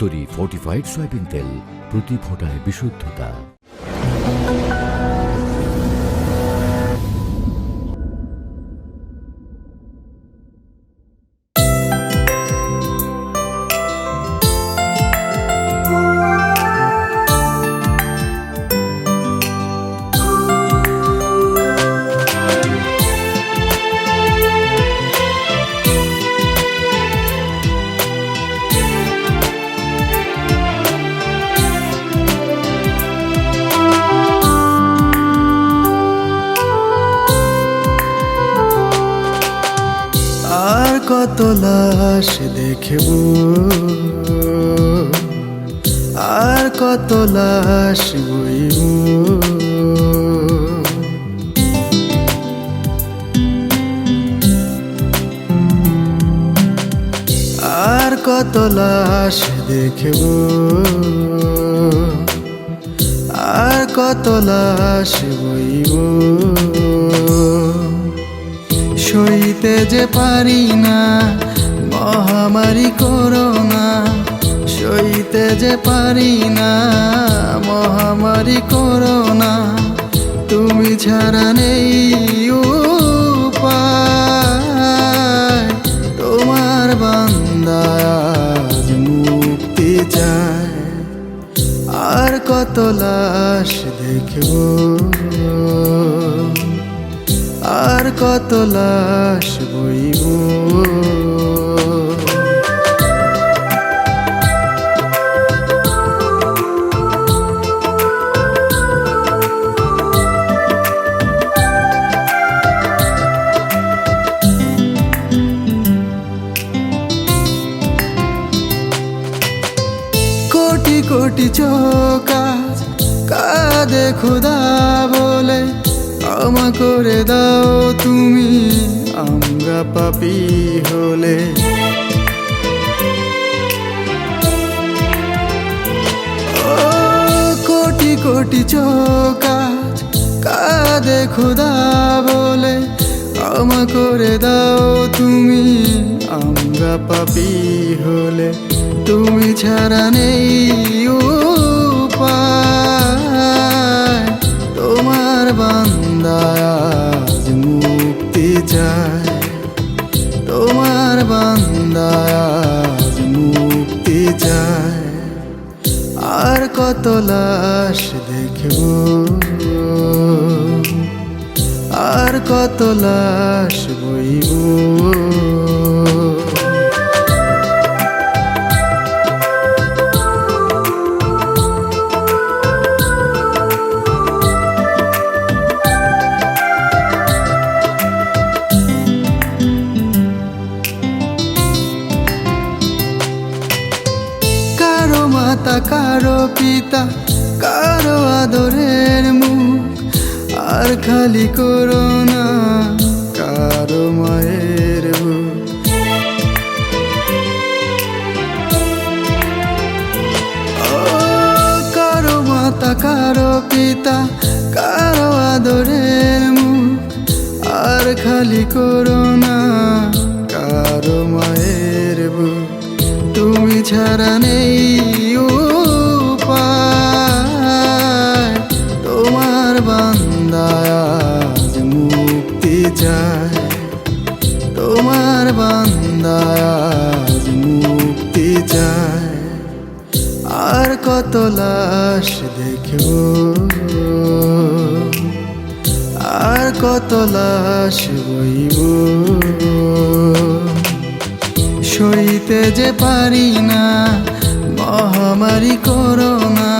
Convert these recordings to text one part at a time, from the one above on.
তরি fortified soybean তেল প্রতি ফোটায় বিশুদ্ধতা। লাশ দেখব। আর কত লাশ বইব। আর কত লাশ দেখব। আর কত লাশ বইব। সইতে যে পারি না, মহামারী করোনা। সইতে যে পারি না, মহামারী করোনা। তুমি ছাড়া নেই তোমার বান্দা মুক্তি চায়। আর কত লাশ দেখব। আর কত লাশ বইব? কোটি কোটি চোকাজ কাঁদে খুদা বলে। ক্ষমা করে দাও তুমি, আমরা পাপি হলে। কোটি কোটি চোকাজ, কাঁদে খুদা বলে, ক্ষমা করে দাও তুমি, আমরা পাপি হলে। তুমি ছাড়া নেই উপায়। বান্দা মুক্তি চায় তোমার বান্দা আজ মুক্তি চায় আর কত লাশ দেখব। আর কত লাশ বইব। মাতা, কারও পিতা, কারও আদরের মুখ, আর খালি করোনা, কারও মায়ের বুক কারও মাতা, কারও পিতা, কারও আদরের মুখ, আর খালি করোনা, কারও মায়ের বুক তুমি ছাড়া নেই বান্দা আজ মুক্তি চায় তোমার বান্দা আজ মুক্তি চায় আর কত লাশ দেখব আর কত লাশ বইব। সইতে যে পারি না, মহামারী করোনা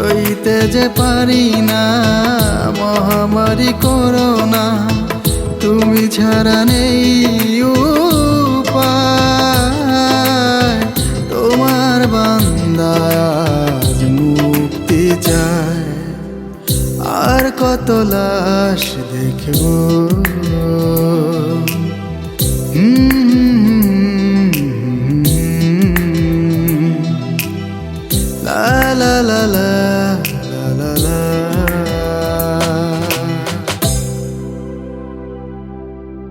সইতে যে পারি না, মহামারী করোনা তুমি ছাড়া নেই তোমার বান্দা মুক্তি চায়। আর কত লাশ দেখব। la la la la.